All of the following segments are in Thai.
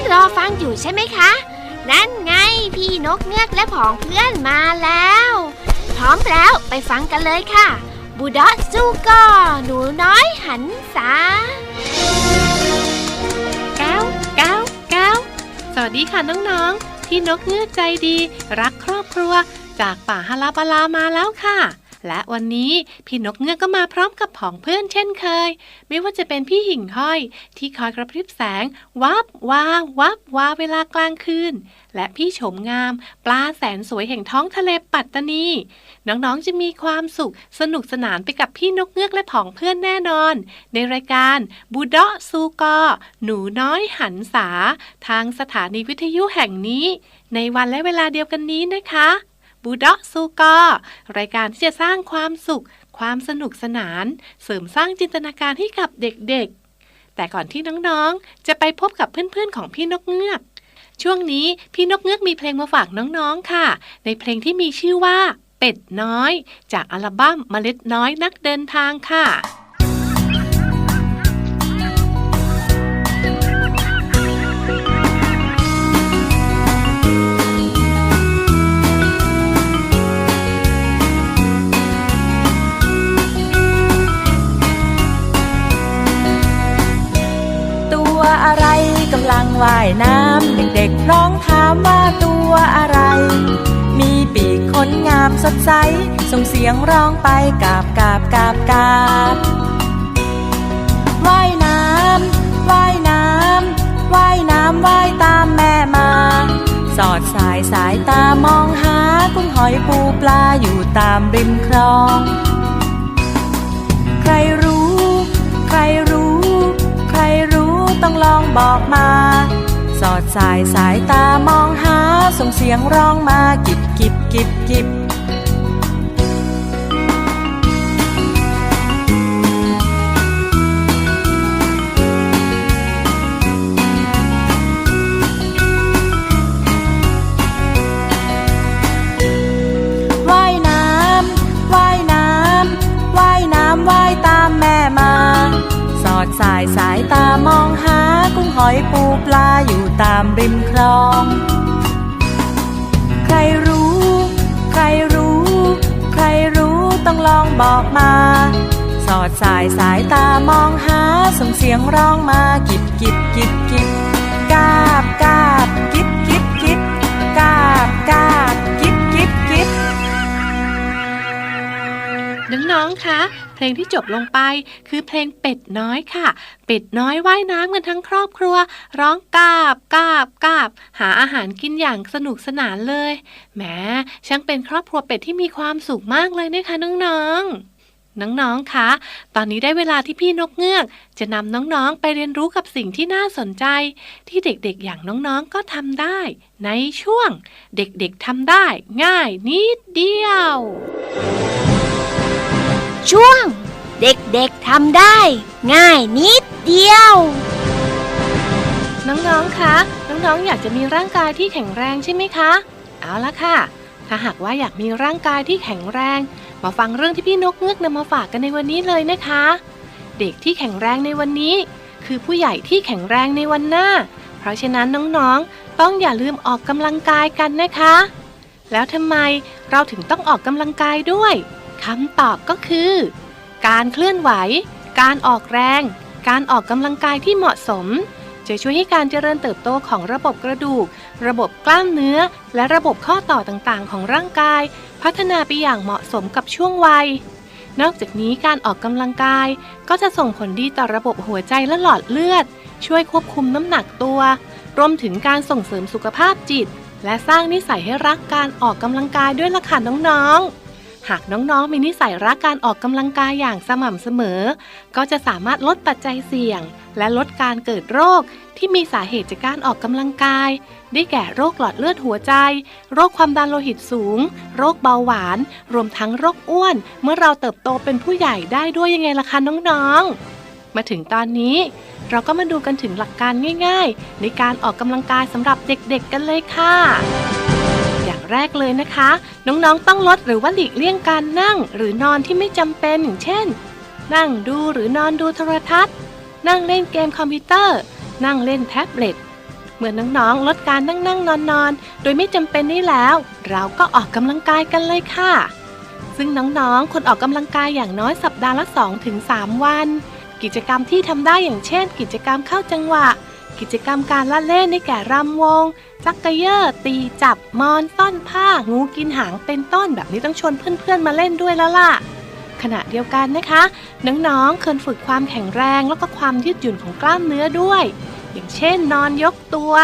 อนๆรอฟังอยู่ใช่ไหมคะ นั่นไงพี่นกเงือกและผองเพื่อนมาแล้ว พร้อมแล้วไปฟังกันเลยค่ะ บูดอสู้ก็หนูน้อยหันษาแก้วแก้วแก้วสวัสดีค่ะน้องๆ พี่นกเงือกใจดี รักครอบครัว จากป่าฮาลาบาลามาแล้วค่ะ และวันนี้พี่นกเงือกก็มาพร้อมกับผองเพื่อนเช่นเคย ไม่ว่าจะเป็นพี่หิ่งห้อย ที่คอยกระพริบแสง วับวาวับวาเวลากลางคืน และพี่โฉมงาม ปลาแสนสวยแห่งท้องทะเลปัตตานี น้องๆจะมีความสุขสนุกสนานไปกับพี่นกเงือกและผองเพื่อนแน่นอน ในรายการบูดอซูกอ หนูน้อยหันษา ทางสถานีวิทยุแห่งนี้ ในวันและเวลาเดียวกันนี้นะคะ บูดอซูกอรายการที่จะสร้างความสุข ความสนุกสนาน เสริมสร้างจินตนาการให้กับเด็กๆ แต่ก่อนที่น้องๆ จะไปพบกับเพื่อนๆของพี่นกเงือก ช่วงนี้พี่นกเงือกมีเพลงมาฝากน้องๆค่ะ ในเพลงที่มีชื่อว่า เป็ดน้อย จากอัลบั้มเมล็ดน้อยนักเดินทางค่ะ ว่ายน้ำเด็กๆร้องถามว่าตัวอะไร มีปีกขนงามสดใส ส่งเสียงร้องไปกาบกาบกาบกาบว่ายน้ำว่ายน้ำว่ายน้ำว่ายตามแม่มา สอดสายสายตามองหากุ้งหอยปูปลาอยู่ตามริมคลอง ใครรู้ใคร ต้องลองบอกมา สอดสายสายตามองหาส่งเสียงร้องมากิบกิบกิบกิบ อยปูปลาอยู่ตามริมคลอง ใครรู้ ใครรู้ ใครรู้ต้องลองบอกมา สอดสายสายตามองหาส่งเสียงร้องมากิบกิบกิบกิบกาบกาบกิบกิบกิบกาบกาบกิบกิบกิบน้องๆ คะ เพลงที่จบลงไป คือเพลงเป็ดน้อยค่ะ เป็ดน้อยว่ายน้ำกันทั้งครอบครัว ร้องกาบกาบกาบ หาอาหารกินอย่างสนุกสนานเลยแหมช่างเป็นครอบครัวเป็ดที่มีความสุขมากเลยนะคะน้องๆน้องๆ คะ ตอนนี้ได้เวลาที่พี่นกเงือก จะนำน้องๆ ไปเรียนรู้กับสิ่งที่น่าสนใจ ที่เด็กๆ อย่างน้องๆ ก็ทำได้ ในช่วง เด็กๆทำได้ ง่ายนิดเดียว ช่วง เด็กๆทำได้ ง่ายนิดเดียว น้องๆ คะ น้องๆ อยากจะมีร่างกายที่แข็งแรงใช่ไหมคะ เอาละค่ะ ถ้าหากว่าอยากมีร่างกายที่แข็งแรง มาฟังเรื่องที่พี่นกเงือกนำมาฝากกันในวันนี้เลยนะคะ เด็กที่แข็งแรงในวันนี้ คือผู้ใหญ่ที่แข็งแรงในวันหน้า เพราะฉะนั้นน้องๆ ต้องอย่าลืมออกกำลังกายกันนะคะ แล้วทำไมเราถึงต้องออกกำลังกายด้วย คำตอบก็คือ การเคลื่อนไหว การออกแรง การออกกำลังกายที่เหมาะสม จะช่วยให้การเจริญเติบโตของระบบกระดูก ระบบกล้ามเนื้อ และระบบข้อต่อต่างๆ ของร่างกาย พัฒนาไปอย่างเหมาะสมกับช่วงวัย นอกจากนี้การออกกำลังกาย ก็จะส่งผลดีต่อระบบหัวใจและหลอดเลือด ช่วยควบคุมน้ำหนักตัว รวมถึงการส่งเสริมสุขภาพจิต และสร้างนิสัยให้รักการออกกำลังกายด้วยล่ะค่ะน้องๆ หากน้องๆมีนิสัยรักการออกกำลังกายอย่างสม่ำเสมอ ก็จะสามารถลดปัจจัยเสี่ยง และลดการเกิดโรคที่มีสาเหตุจากการออกกำลังกาย ได้แก่โรคหลอดเลือดหัวใจ โรคความดันโลหิตสูง โรคเบาหวาน รวมทั้งโรคอ้วน เมื่อเราเติบโตเป็นผู้ใหญ่ได้ด้วยยังไงล่ะคะน้องๆ มาถึงตอนนี้ เราก็มาดูกันถึงหลักการง่าย ๆ ในการออกกำลังกายสำหรับเด็กๆกันเลยค่ะ แรกเลยนะคะ น้องๆต้องลดหรือว่าหลีกเลี่ยงการนั่งหรือนอนที่ไม่จำเป็นอย่างเช่น นั่งดูหรือนอนดูโทรทัศน์ นั่งเล่นเกมคอมพิวเตอร์ นั่งเล่นแท็บเล็ตเมื่อน้องๆ ลดการนั่งนั่งนอนนอนโดยไม่จำเป็นนี่แล้ว เราก็ออกกำลังกายกันเลยค่ะ ซึ่งน้องๆคนออกกำลังกายอย่างน้อยสัปดาห์ละ 2-3 วัน กิจกรรมที่ทำได้อย่างเช่น กิจกรรมเข้าจังหวะ กิจกรรมการละเล่นในแก่รำวงจักกะเยอร์ตีจับมอนซ่อนผ้า งูกินหางเป็นต้นแบบนี้ต้องชวนเพื่อนๆมาเล่นด้วยแล้วล่ะ ขณะเดียวกันนะคะ น้องๆควรฝึกความแข็งแรงแล้วก็ความยืดหยุ่นของกล้ามเนื้อด้วย อย่างเช่น นอนยกตัว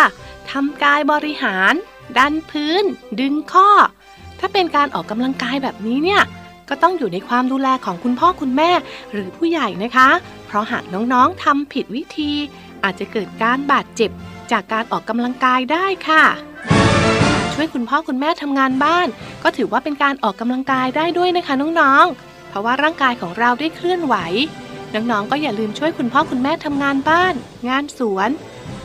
ทำกายบริหาร ดันพื้น ดึงข้อ ถ้าเป็นการออกกำลังกายแบบนี้เนี่ยก็ต้องอยู่ในความดูแลของคุณพ่อคุณแม่ หรือผู้ใหญ่นะคะ เพราะหากน้องๆทำผิดวิธี อาจจะเกิดการบาดเจ็บจากการออกกำลังกายได้ค่ะ ช่วยคุณพ่อคุณแม่ทำงานบ้าน ก็ถือว่าเป็นการออกกำลังกายได้ด้วยนะคะน้องๆ เพราะว่าร่างกายของเราได้เคลื่อนไหว น้องๆ ก็อย่าลืมช่วยคุณพ่อคุณแม่ทำงานบ้าน งานสวน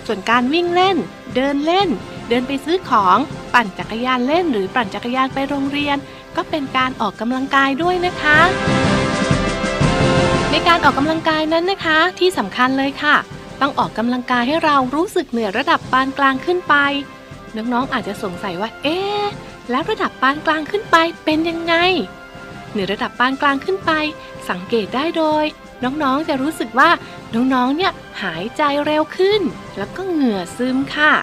ส่วนการวิ่งเล่น เดินเล่น เดินไปซื้อของ ปั่นจักรยานเล่น หรือปั่นจักรยานไปโรงเรียน ก็เป็นการออกกำลังกายด้วยนะคะในการออกกำลังกายนั้นนะคะที่สำคัญเลยค่ะ ต้องออกกำลังกายให้เรารู้สึกเหนื่อยระดับปานกลางขึ้นไป น้องๆอาจจะสงสัยว่า เอ๊ะแล้วระดับปานกลางขึ้นไปเป็นยังไงเหนือระดับปานกลางขึ้นไป สังเกตได้โดย น้องๆจะรู้สึกว่าน้องๆเนี่ยหายใจเร็วขึ้น แล้วก็เหงื่อซึมค่ะ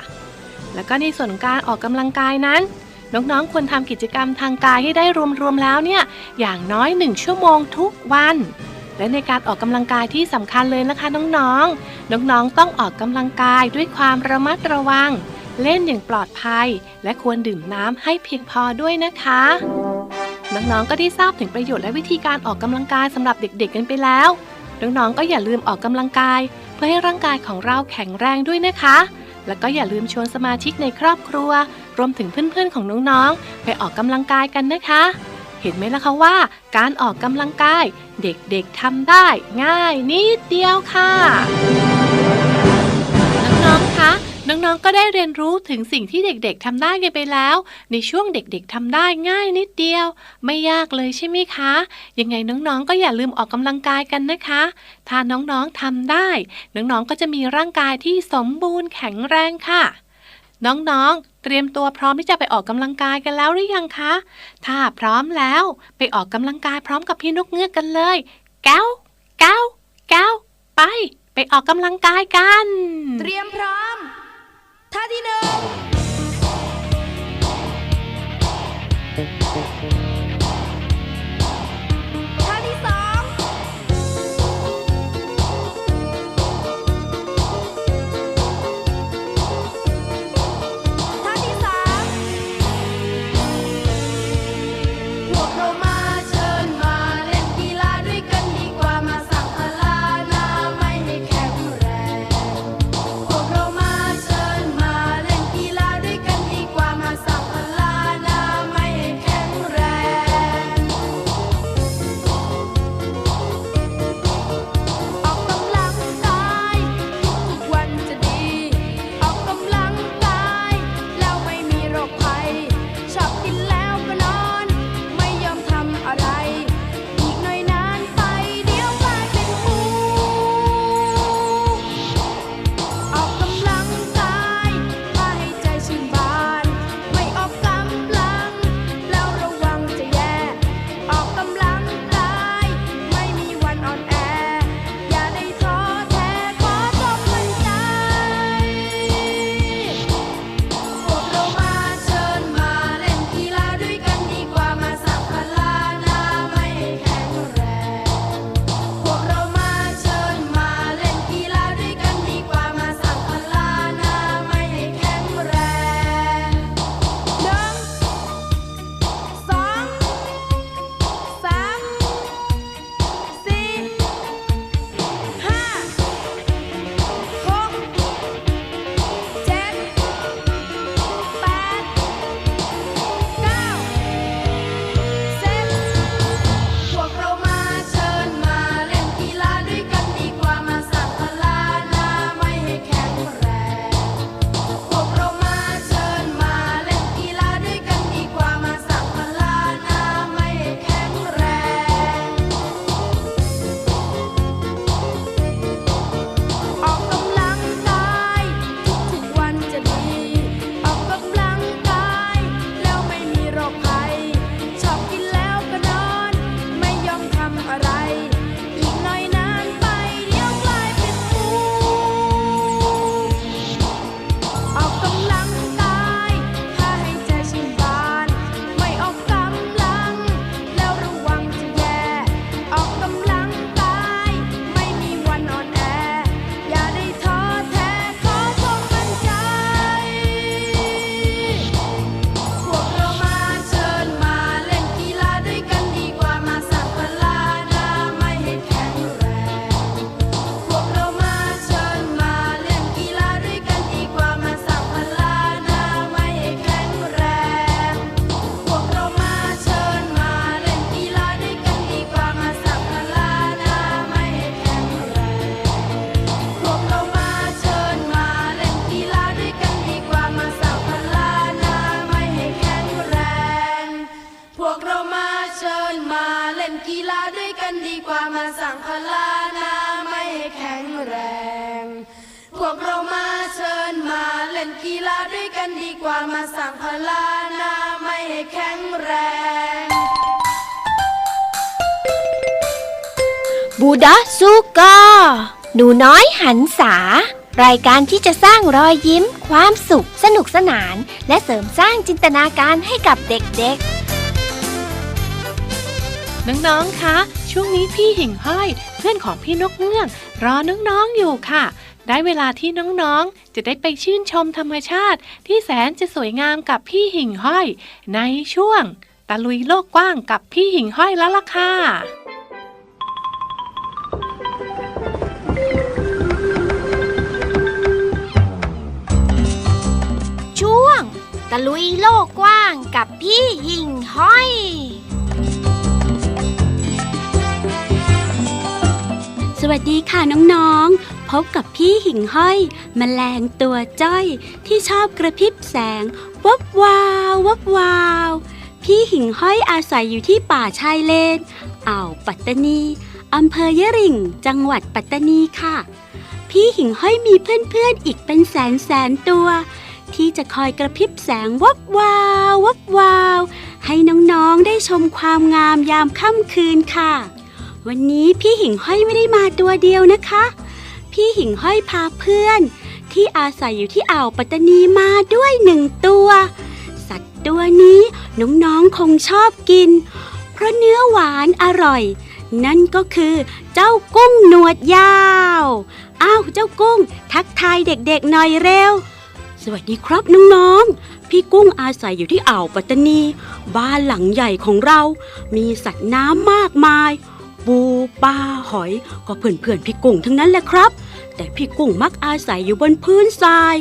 แล้วก็ในส่วนการออกกำลังกายนั้น น้องๆควรทำกิจกรรมทางกายให้ได้รวมๆแล้วเนี่ยอย่างน้อย 1 ชั่วโมงทุกวัน และในการออกกำลังกายที่สำคัญเลยนะคะน้องๆ น้องๆ ต้องออกกำลังกายด้วยความระมัดระวัง เล่นอย่างปลอดภัย และควรดื่มน้ำให้เพียงพอด้วยนะคะน้องๆ ก็ได้ทราบถึงประโยชน์และวิธีการออกกำลังกายสำหรับเด็กๆ กันไปแล้ว น้องๆ ก็อย่าลืมออกกำลังกาย เพื่อให้ร่างกายของเราแข็งแรงด้วยนะคะ แล้วก็อย่าลืมชวนสมาชิกในครอบครัว รวมถึงเพื่อนๆ ของน้องๆ ไปออกกำลังกายกันนะคะ เห็นไหมล่ะคะว่า การออกกำลังกาย เด็กๆทำได้ง่ายนิดเดียวค่ะน้องๆคะน้องๆ ก็ได้เรียนรู้ถึงสิ่งที่เด็กๆทำได้กันไปแล้ว ในช่วงเด็กๆทำได้ง่ายนิดเดียว ไม่ยากเลยใช่ไหมคะ ยังไงน้องๆ ก็อย่าลืมออกกำลังกายกันนะคะ ถ้าน้องๆทำได้ น้องๆ ก็จะมีร่างกายที่สมบูรณ์แข็งแรงค่ะ น้องๆ เตรียมตัวพร้อมที่จะไปออกกำลังกายกันแล้วหรือยังคะ ถ้าพร้อมแล้วไปออกกำลังกายพร้อมกับพี่นกเงือกกันเลย แก้ว แก้ว แก้ว ไป ไปออกกำลังกายกัน เตรียมพร้อมท่าที่หนึ่ง หนูน้อยหันษารายการที่จะสร้างรอยยิ้ม ความสุข สนุกสนาน และเสริมสร้างจินตนาการให้กับเด็กๆ น้องๆ คะ ช่วงนี้พี่หิ่งห้อย เพื่อนของพี่นกเงือกรอน้องๆ อยู่ค่ะ ได้เวลาที่น้องๆ จะได้ไปชื่นชมธรรมชาติ ที่แสนจะสวยงามกับพี่หิ่งห้อย ในช่วง ตะลุยโลกกว้างกับพี่หิ่งห้อยแล้วล่ะค่ะ ตะลุยโลกกว้างกับพี่หิ่งห้อย สวัสดีค่ะน้องๆ พบกับพี่หิ่งห้อยมแมลงตัวจ้อย ที่ชอบกระพริบแสงวับวาววับวาว พี่หิ่งห้อยอาศัยอยู่ที่ป่าชายเลนอ่าวปัตตานีอำเภอยะริง จังหวัดปัตตานีค่ะ พี่หิ่งห้อยมีเพื่อนๆอีกเป็นแสนแสนตัว ที่จะคอยกระพริบแสงวับวาววับวาว ให้น้องๆได้ชมความงามยามค่ำคืนค่ะ วันนี้พี่หิ่งห้อยไม่ได้มาตัวเดียวนะคะ พี่หิ่งห้อยพาเพื่อน ที่อาศัยอยู่ที่อ่าวปัตตานีมาด้วยหนึ่งตัว สัตว์ตัวนี้น้องๆคงชอบกิน เพราะเนื้อหวานอร่อย นั่นก็คือเจ้ากุ้งหนวดยาว อ้าวเจ้ากุ้ง ทักทายเด็กๆหน่อยเร็ว วัสดีครับน้องๆ พี่กุ้งอาศัยอยู่ที่อ่าวปัตตานี บ้านหลังใหญ่ของเรา มีสัตว์น้ำมากมาย ปูปลาหอย ก็เพื่อนๆพี่กุ้งทั้งนั้นแหละครับ แต่พี่กุ้งมักอาศัยอยู่บนพื้นทราย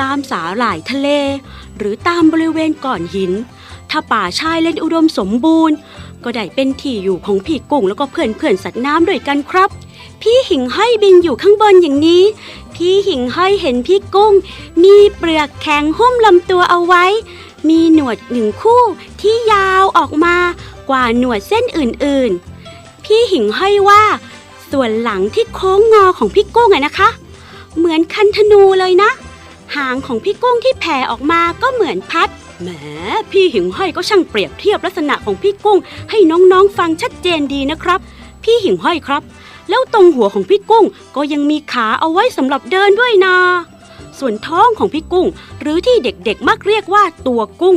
ตามสาหร่ายทะเล หรือตามบริเวณก่อนหิน ถ้าป่าชายเลนอุดมสมบูรณ์ ก็ได้เป็นที่อยู่ของพี่กุ้งแล้วก็เพื่อนๆสัตว์น้ำด้วยกันครับ พี่หิ่งห้อยบินอยู่ข้างบนอย่างนี้ พี่หิ่งห้อยเห็นพี่กุ้ง มีเปลือกแข็งหุ้มลำตัวเอาไว้ มีหนวดหนึ่งคู่ที่ยาวออกมากว่าหนวดเส้นอื่นๆ พี่หิ่งห้อยว่า ส่วนหลังที่โค้งงอของพี่กุ้งอะนะคะ เหมือนคันธนูเลยนะ หางของพี่กุ้งที่แผ่ออกมาก็เหมือนพัดแหมพี่หิ่งห้อยก็ช่างเปรียบเทียบลักษณะของพี่กุ้ง ให้น้องๆฟังชัดเจนดีนะครับ พี่หิ่งห้อยครับ แล้วตรงหัวของพี่กุ้งก็ยังมีขาเอาไว้สำหรับเดินด้วยนะส่วนท้องของพี่กุ้ง หรือที่เด็กๆมักเรียกว่าตัวกุ้ง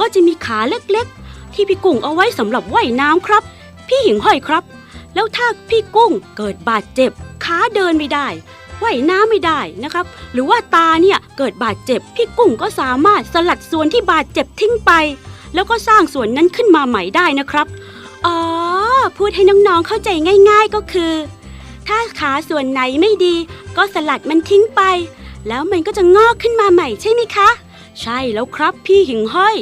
ก็จะมีขาเล็กๆ ที่พี่กุ้งเอาไว้สำหรับว่ายน้ำครับ พี่หิ่งห้อยครับ แล้วถ้าพี่กุ้งเกิดบาดเจ็บ ขาเดินไม่ได้ว่ายน้ำไม่ได้นะครับ หรือว่าตาเนี่ยเกิดบาดเจ็บ พี่กุ้งก็สามารถสลัดส่วนที่บาดเจ็บทิ้งไป แล้วก็สร้างส่วนนั้นขึ้นมาใหม่ได้นะครับ อ๋อ พูดให้น้องๆเข้าใจง่าย ๆก็คือ ถ้าขาส่วนไหนไม่ดี ก็สลัดมันทิ้งไป แล้วมันก็จะงอกขึ้นมาใหม่ใช่ไหมคะ ใช่แล้วครับพี่หิ่งห้อย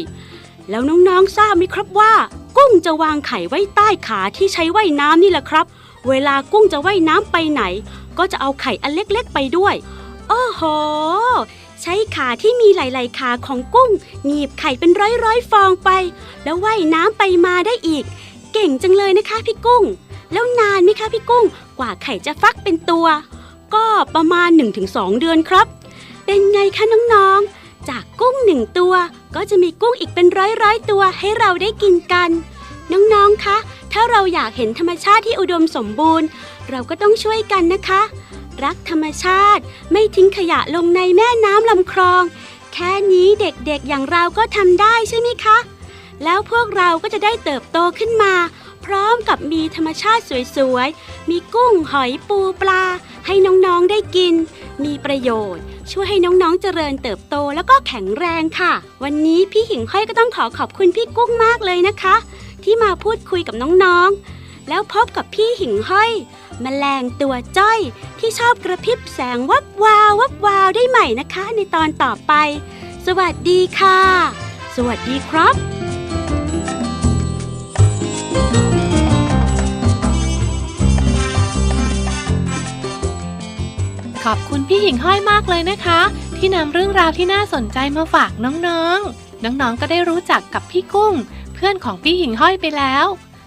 แล้วน้องๆทราบไหมครับว่า กุ้งจะวางไข่ไว้ใต้ขาที่ใช้ว่ายน้ำนี่แหละครับ เวลากุ้งจะว่ายน้ำไปไหน ก็จะเอาไข่อันเล็กๆไปด้วยโอ้โหใช้ขาที่มีหลาย ๆ ขาของกุ้งหนีบไข่เป็นร้อยๆฟองไป แล้วว่ายน้ำไปมาได้อีก เก่งจังเลยนะคะพี่กุ้ง แล้วนานไหมคะพี่กุ้ง กว่าไข่จะฟักเป็นตัว ก็ประมาณ 1-2 เดือนครับ เป็นไงคะน้องๆ จากกุ้งหนึ่งตัว ก็จะมีกุ้งอีกเป็นร้อยๆตัวให้เราได้กินกัน น้องๆ คะ ถ้าเราอยากเห็นธรรมชาติที่อุดมสมบูรณ์ เราก็ต้องช่วยกันนะคะ รักธรรมชาติไม่ทิ้งขยะลงในแม่น้ำลำคลอง แค่นี้เด็กๆ อย่างเราก็ทำได้ใช่ไหมคะ แล้วพวกเราก็จะได้เติบโตขึ้นมา พร้อมกับมีธรรมชาติสวยๆ มีกุ้งหอยปูปลา ให้น้องๆได้กิน มีประโยชน์ ช่วยให้น้องๆเจริญเติบโตแล้วก็แข็งแรงค่ะ วันนี้พี่หิ่งห้อยก็ต้องขอขอบคุณพี่กุ้งมากเลยนะคะ ที่มาพูดคุยกับน้องๆ แล้วพบกับพี่หิ่งห้อยมแมลงตัวจ้อย ที่ชอบกระพริบแสงวับวาววับวาวได้ใหม่นะคะ ในตอนต่อไป สวัสดีค่ะ สวัสดีครับ ขอบคุณพี่หิ่งห้อยมากเลยนะคะ ที่นำเรื่องราวที่น่าสนใจมาฝากน้องๆ น้องๆ ก็ได้รู้จักกับพี่กุ้ง เพื่อนของพี่หิ่งห้อยไปแล้ว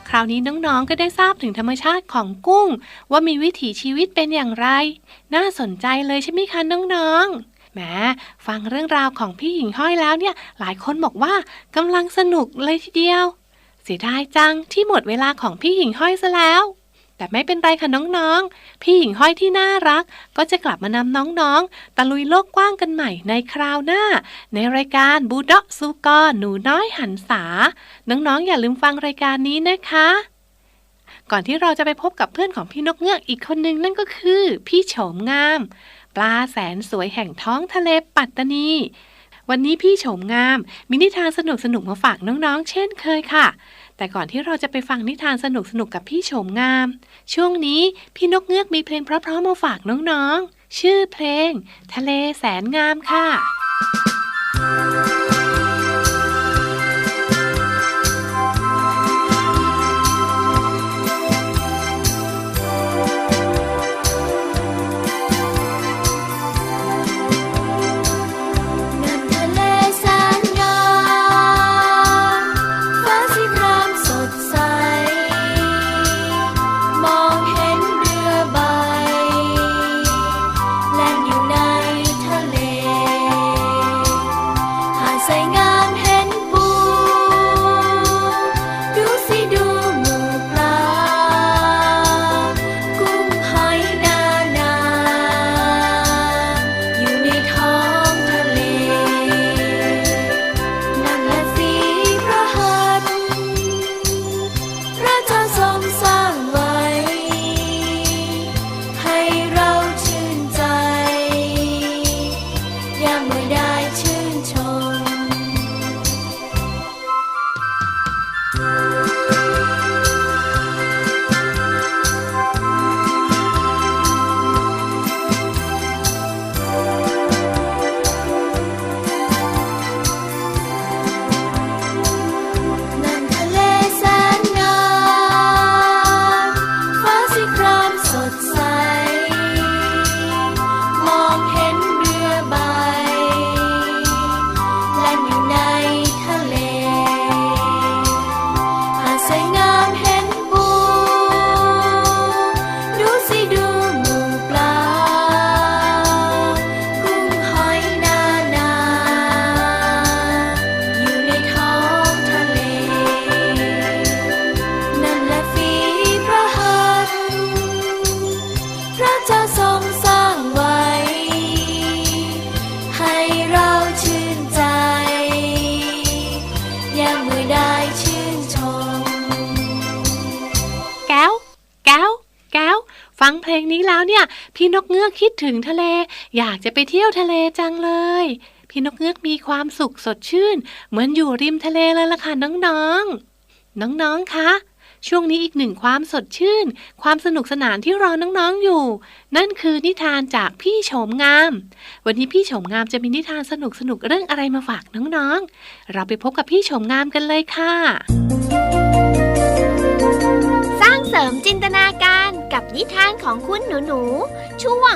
คราวนี้น้องๆ ก็ได้ทราบถึงธรรมชาติของกุ้ง ว่ามีวิถีชีวิตเป็นอย่างไร น่าสนใจเลยใช่ไหมคะน้องๆแหมฟังเรื่องราวของพี่หิ่งห้อยแล้วเนี่ย หลายคนบอกว่ากำลังสนุกเลยทีเดียว เสียดายจังที่หมดเวลาของพี่หิ่งห้อยซะแล้ว แต่ไม่เป็นไรค่ะน้องๆ พี่หิ่งห้อยที่น่ารัก ก็จะกลับมานำน้องๆ ตะลุยโลกกว้างกันใหม่ในคราวหน้า ในรายการบูดอกซูกอหนูน้อยหันษา น้องๆอย่าลืมฟังรายการนี้นะคะ ก่อนที่เราจะไปพบกับเพื่อนของพี่นกเงือกอีกคนนึงนั่นก็คือ พี่โฉมงาม ปลาแสนสวยแห่งท้องทะเลปัตตานี วันนี้พี่โฉมงาม มีนิทานสนุกสนุกมาฝากน้องๆ เช่นเคยค่ะ แต่ก่อนที่เราจะไปฟังนิทานสนุกสนุกกับพี่โฉมงาม ช่วงนี้พี่นกเงือกมีเพลงเพราะๆมาฝากน้องๆ ชื่อเพลง ทะเลแสนงามค่ะ ถึงทะเล อยากจะไปเที่ยวทะเลจังเลย พี่นกเงือกมีความสุขสดชื่น เหมือนอยู่ริมทะเลเลยล่ะค่ะน้องๆ น้องๆ คะ ช่วงนี้อีกหนึ่งความสดชื่น ความสนุกสนานที่รอน้องๆอยู่ นั่นคือนิทานจากพี่โฉมงาม วันนี้พี่โฉมงามจะมีนิทานสนุกๆเรื่องอะไรมาฝากน้องๆ เราไปพบกับพี่โฉมงามกันเลยค่ะ สร้างเสริมจินตนาการกับนิทานของคุณหนูหนูๆช่วง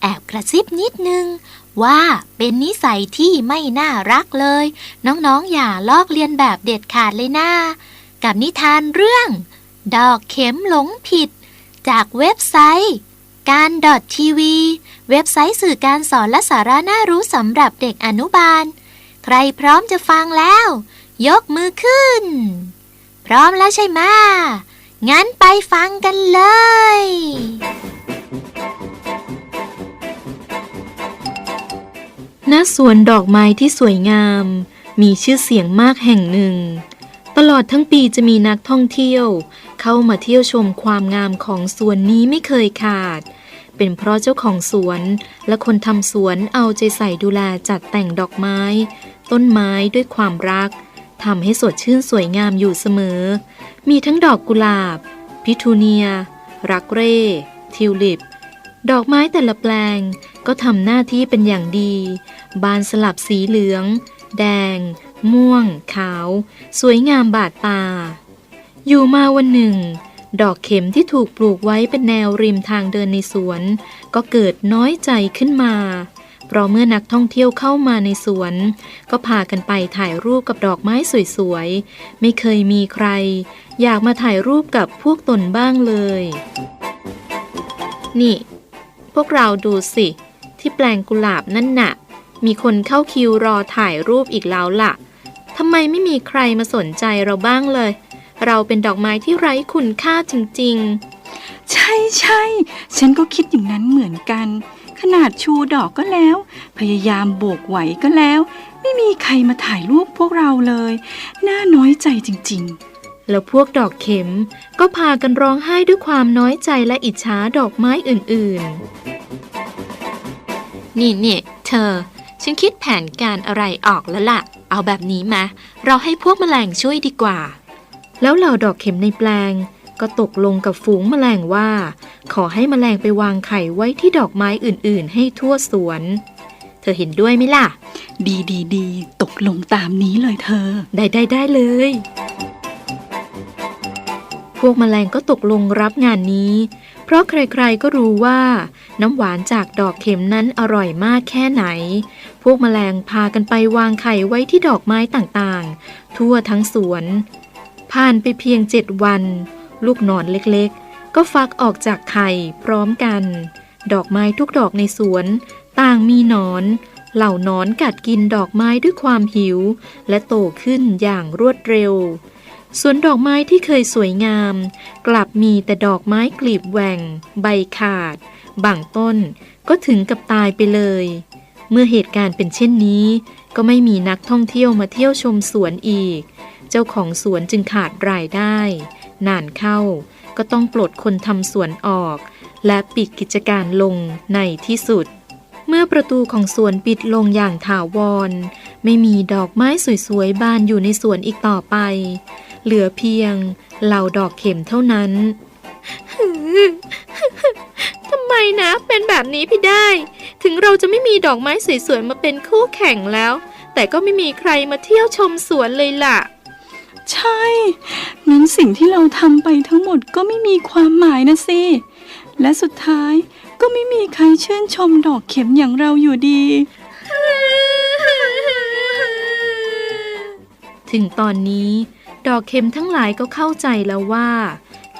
แอบกระซิบนิดนึง ว่าเป็นนิสัยที่ไม่น่ารักเลย น้องๆ อย่าลอกเลียนแบบเด็ดขาดเลยนะกับนิทานเรื่อง ดอกเข็มหลงผิด จากเว็บไซต์การดอททีวีเว็บไซต์สื่อการสอนและสาระน่ารู้สำหรับเด็กอนุบาล ใครพร้อมจะฟังแล้ว ยกมือขึ้น พร้อมแล้วใช่ไหมงั้นไปฟังกันเลย ณสวนดอกไม้ที่สวยงาม มีชื่อเสียงมากแห่งหนึ่ง ตลอดทั้งปีจะมีนักท่องเที่ยว เข้ามาเที่ยวชมความงามของสวนนี้ไม่เคยขาด เป็นเพราะเจ้าของสวนและคนทำสวนเอาใจใส่ดูแลจัดแต่งดอกไม้ ต้นไม้ด้วยความรักทำให้สดชื่นสวยงามอยู่เสมอ มีทั้งดอกกุหลาบ พิทูเนีย รักเร่ ทิวลิป ดอกไม้แต่ละแปลง ก็ทำหน้าที่เป็นอย่างดี บานสลับสีเหลือง แดง ม่วง ขาว สวยงามบาดตา อยู่มาวันหนึ่ง ดอกเข็มที่ถูกปลูกไว้เป็นแนวริมทางเดินในสวน ก็เกิดน้อยใจขึ้นมาเพราะเมื่อนักท่องเที่ยวเข้ามาในสวน ก็พากันไปถ่ายรูปกับดอกไม้สวยๆ ไม่เคยมีใคร อยากมาถ่ายรูปกับพวกตนบ้างเลย นี่ พวกเราดูสิ ที่แปลงกุหลาบนั่นน่ะ มีคนเข้าคิวรอถ่ายรูปอีกแล้วล่ะทำไมไม่มีใครมาสนใจเราบ้างเลย เราเป็นดอกไม้ที่ไร้คุณค่าจริงใช่ใช่ฉันก็คิดอย่างนั้นเหมือนกัน ขนาดชูดอกก็แล้ว พยายามโบกไหวก็แล้ว ไม่มีใครมาถ่ายรูปพวกเราเลย น่าน้อยใจจริงๆแล้วพวกดอกเข็มก็พากันร้องไห้ด้วยความน้อยใจและอิจฉาดอกไม้อื่นๆ นี่เนี่ยเธอ ฉันคิดแผนการอะไรออกแล้วล่ะ เอาแบบนี้มา เราให้พวกแมลงช่วยดีกว่า แล้วเหล่าดอกเข็มในแปลง ก็ตกลงกับฝูงแมลงว่า ขอให้แมลงไปวางไข่ไว้ที่ดอกไม้อื่นๆ ให้ทั่วสวน เธอเห็นด้วยไหมล่ะๆดีดีดีตกลงตามนี้เลยเธอ ได้ได้ได้เลยพวกแมลงก็ตกลงรับงานนี้ เพราะใครๆก็รู้ว่าน้ำหวานจากดอกเข็มนั้นอร่อยมากแค่ไหน พวกแมลงพากันไปวางไข่ไว้ที่ดอกไม้ต่างๆ ทั่วทั้งสวน ผ่านไปเพียงเจ็ดวัน ลูกหนอนเล็กๆ ก็ฟักออกจากไข่พร้อมกัน ดอกไม้ทุกดอกในสวน ต่างมีหนอน เหล่านอนกัดกินดอกไม้ด้วยความหิว และโตขึ้นอย่างรวดเร็วสวนดอกไม้ที่เคยสวยงาม กลับมีแต่ดอกไม้กลีบแหว่ง ใบขาด บางต้นก็ถึงกับตายไปเลย เมื่อเหตุการณ์เป็นเช่นนี้ ก็ไม่มีนักท่องเที่ยวมาเที่ยวชมสวนอีก เจ้าของสวนจึงขาดรายได้ นานเข้าก็ต้องปลดคนทำสวนออก และปิดกิจการลงในที่สุด เมื่อประตูของสวนปิดลงอย่างถาวร ไม่มีดอกไม้สวยๆบานอยู่ในสวนอีกต่อไป เหลือเพียงเหล่าดอกเข็มเท่านั้น ทำไมนะเป็นแบบนี้พี่ได้ ถึงเราจะไม่มีดอกไม้สวยๆมาเป็นคู่แข่งแล้ว แต่ก็ไม่มีใครมาเที่ยวชมสวนเลยล่ะ ใช่งั้นสิ่งที่เราทำไปทั้งหมดก็ไม่มีความหมายนะสิ และสุดท้ายก็ไม่มีใครชื่นชมดอกเข็มอย่างเราอยู่ดี ถึงตอนนี้ ดอกเข็มทั้งหลายก็เข้าใจแล้วว่า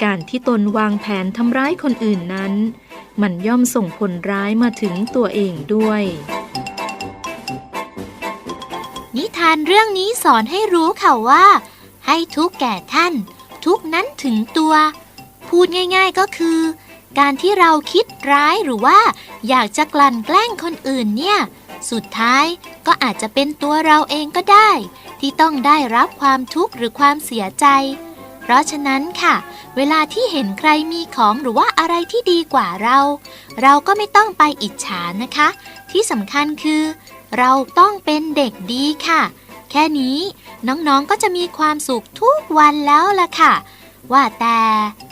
การที่ตนวางแผนทำร้ายคนอื่นนั้น มันย่อมส่งผลร้ายมาถึงตัวเองด้วย นิทานเรื่องนี้สอนให้รู้ค่ะว่า ให้ทุกแก่ท่าน ทุกนั้นถึงตัว พูดง่ายๆก็คือ การที่เราคิดร้ายหรือว่า อยากจะกลั่นแกล้งคนอื่นเนี่ย สุดท้ายก็อาจจะเป็นตัวเราเองก็ได้ ที่ต้องได้รับความทุกข์หรือความเสียใจ เพราะฉะนั้นค่ะ เวลาที่เห็นใครมีของหรือว่าอะไรที่ดีกว่าเรา เราก็ไม่ต้องไปอิจฉานะคะ ที่สำคัญคือ เราต้องเป็นเด็กดีค่ะ แค่นี้น้องๆก็จะมีความสุขทุกวันแล้วล่ะค่ะ ว่าแต่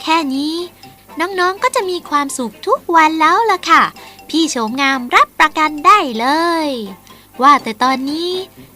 แค่นี้ น้องๆก็จะมีความสุขทุกวันแล้วล่ะค่ะ พี่โฉมงามรับประกันได้เลย ว่าแต่ตอนนี้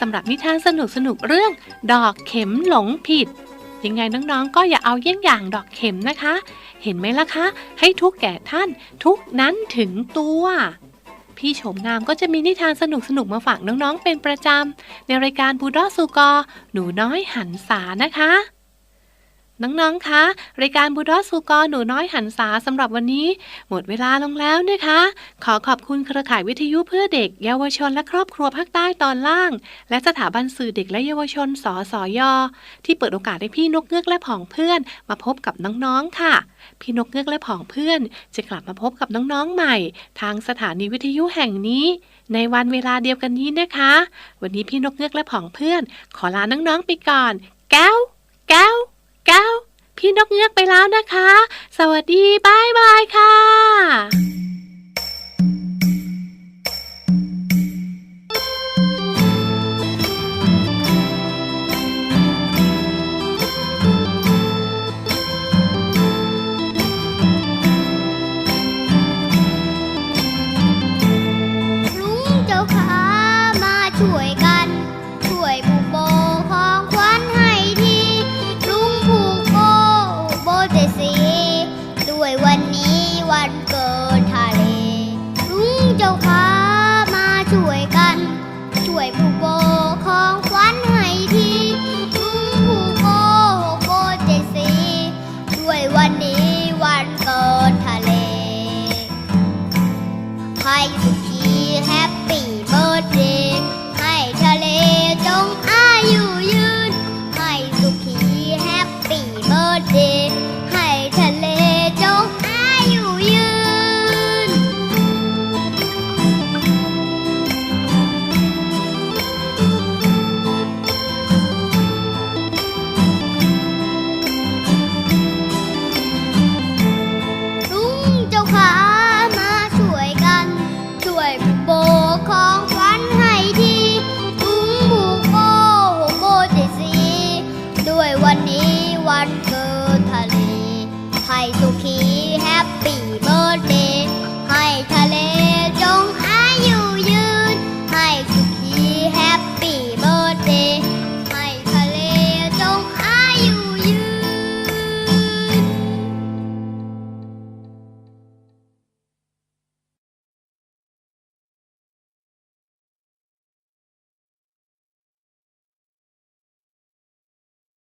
สำหรับนิทานสนุกสนุกๆเรื่อง ดอกเข็มหลงผิด ยังไงน้องๆ ก็อย่าเอาเยี่ยงอย่างดอกเข็มนะคะ เห็นไหมล่ะคะ ให้ทุกแก่ท่านทุกนั้นถึงตัว พี่โฉมงามก็จะมีนิทานสนุกๆมาฝากน้องๆ เป็นประจำ ในรายการบูดอสูกอหนูน้อยหันสานะคะ น้องๆ คะ รายการบูดอสซูกรหนูน้อยหันษาสำหรับวันนี้ หมดเวลาลงแล้วนะคะ ขอขอบคุณเครือข่ายวิทยุเพื่อเด็ก เยาวชนและครอบครัวภาคใต้ตอนล่าง และสถาบันสื่อเด็กและเยาวชนสสย ที่เปิดโอกาสให้พี่นกเงือกและผองเพื่อน มาพบกับน้องๆ ค่ะ พี่นกเงือกและผองเพื่อน จะกลับมาพบกับน้องๆ ใหม่ ทางสถานีวิทยุแห่งนี้ ในวันเวลาเดียวกันนี้นะคะ วันนี้พี่นกเงือกและผองเพื่อน ขอลาน้องๆไปก่อน แก้ว แก้ว แก้วพี่นกเงือกไปแล้วนะคะ สวัสดีบายบายค่ะ